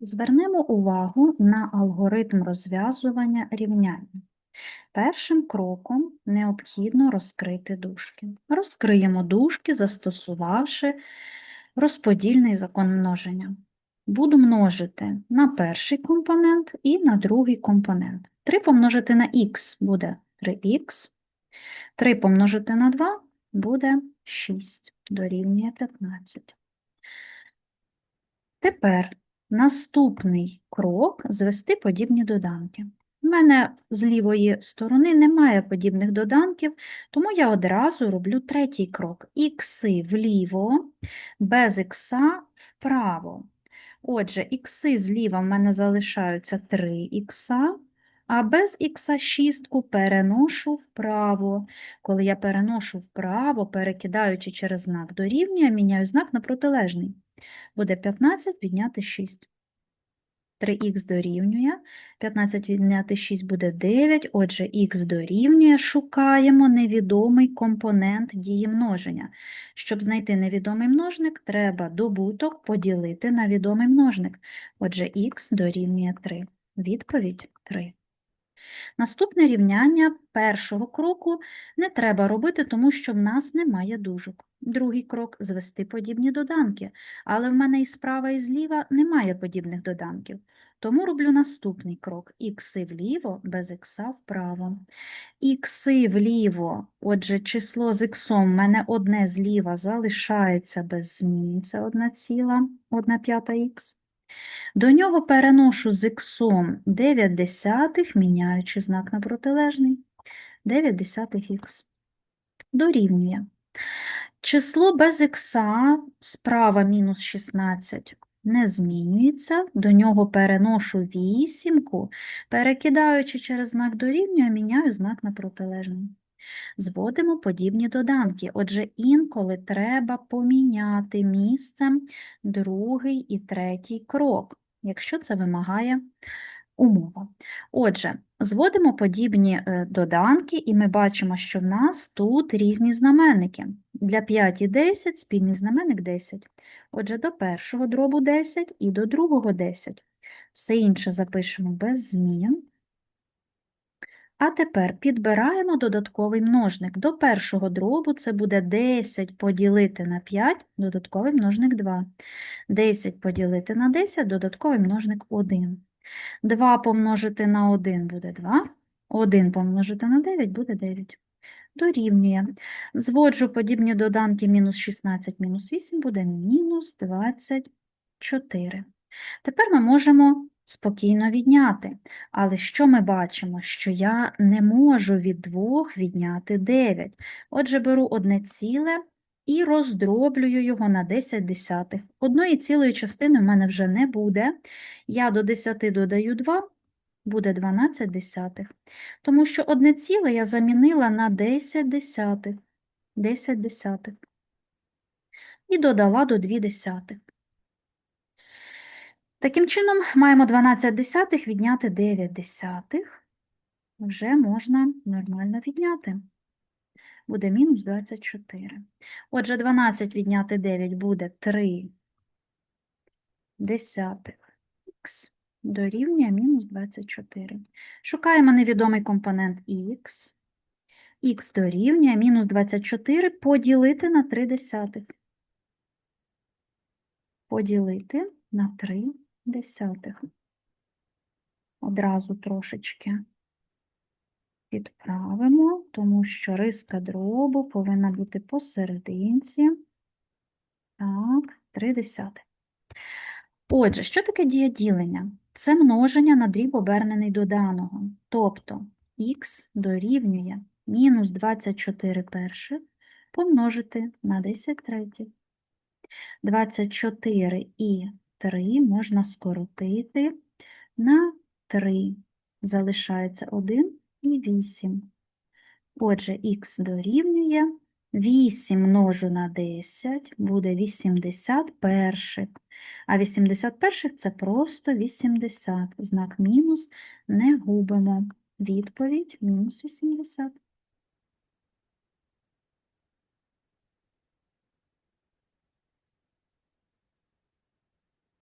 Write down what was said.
Звернемо увагу на алгоритм розв'язування рівняння. Першим кроком необхідно розкрити дужки. Розкриємо дужки, застосувавши розподільний закон множення. Буду множити на перший компонент і на другий компонент. 3 помножити на х буде 3х, 3 помножити на 2 буде 6, дорівнює 15. Тепер наступний крок – звести подібні доданки. У мене з лівої сторони немає подібних доданків, тому я одразу роблю третій крок. Ікси вліво, без ікса вправо. Отже, ікси зліва в мене залишаються 3 ікса, а без ікса шістку переношу вправо. Коли я переношу вправо, перекидаючи через знак дорівнює, міняю знак на протилежний. Буде 15 відняти 6. 3х дорівнює, 15 відняти 6 буде 9, отже, х дорівнює, шукаємо невідомий компонент дії множення. Щоб знайти невідомий множник, треба добуток поділити на відомий множник. Отже, х дорівнює 3. Відповідь 3. Наступне рівняння першого кроку не треба робити, тому що в нас немає дужок. Другий крок – звести подібні доданки, але в мене і справа, і зліва немає подібних доданків. Тому роблю наступний крок – ікси вліво, без ікса вправо. Ікси вліво, отже, число з іксом в мене одне зліва залишається без змін, це 1 ціла, 1 п'ята х. До нього переношу з іксом 9 десятих, міняючи знак на протилежний. 9 десятих х. Дорівнює. Число без ікса справа мінус 16 не змінюється, до нього переношу вісімку, перекидаючи через знак дорівнює, міняю знак на протилежний. Зводимо подібні доданки, отже, інколи треба поміняти місцем другий і третій крок, якщо це вимагає умова. Отже, зводимо подібні е, доданки, і ми бачимо, що в нас тут різні знаменники. Для 5 і 10 спільний знаменник 10. Отже, до першого дробу 10 і до другого 10. Все інше запишемо без змін. А тепер підбираємо додатковий множник. До першого дробу це буде 10 поділити на 5, додатковий множник 2. 10 поділити на 10, додатковий множник 1. 2 помножити на 1 буде 2. 1 помножити на 9 буде 9. Дорівнює. Зводжу подібні доданки мінус 16, мінус 8 буде мінус 24. Тепер ми можемо спокійно відняти. Але що ми бачимо? Що я не можу від 2 відняти 9. Отже, беру одне ціле і роздроблюю його на 10 десятих. Одної цілої частини в мене вже не буде. Я до 10 додаю 2, буде 12 десятих. Тому що одне ціле я замінила на 10 десятих. 10 десятих. І додала до 2 десятих. Таким чином, маємо 12 десятих відняти 9 десятих. Вже можна нормально відняти. Буде мінус 24. Отже, 12 відняти 9 буде 3 десятих х дорівнює мінус 24. Шукаємо невідомий компонент х. х дорівнює мінус 24 поділити на 3 десятих. Поділити на 3 десятих. Одразу трошечки підправимо, тому що риска дробу повинна бути посерединці. Так, 3 десятих. Отже, що таке дія ділення? Це множення на дріб обернений до даного. Тобто х дорівнює мінус 24 перших помножити на 10 третіх. 24 і 3 можна скоротити на 3. Залишається 1 і 8. Отже, х дорівнює 8 множу на 10 буде 81. А 81 це просто 80. Знак мінус не губимо. Відповідь мінус 80.